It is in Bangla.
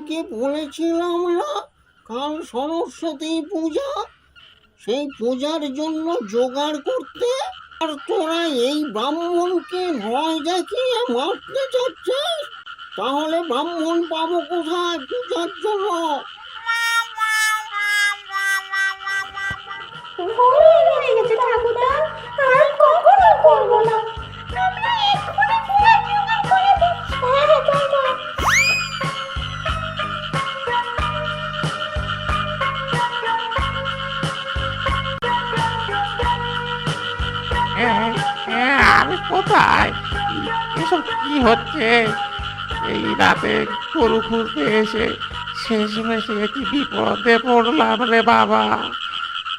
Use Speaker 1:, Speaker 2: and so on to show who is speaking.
Speaker 1: তোদেরকে বলেছিলাম না কাল সরস্বতী পূজা। সেই পূজার জন্য জোগাড় করতে আর তোরা এই ব্রাহ্মণকে ভয় দেখিয়ে মারতে চাচ্ছিস? তাহলে ব্রাহ্মণ পাবো কোথায় পূজার জন্য?
Speaker 2: আমি কোথায়? এসব কি হচ্ছে? এই রাতে গরু খুঁজতে এসে শেষ মেশে কি বিপদে পড়লাম রে বাবা।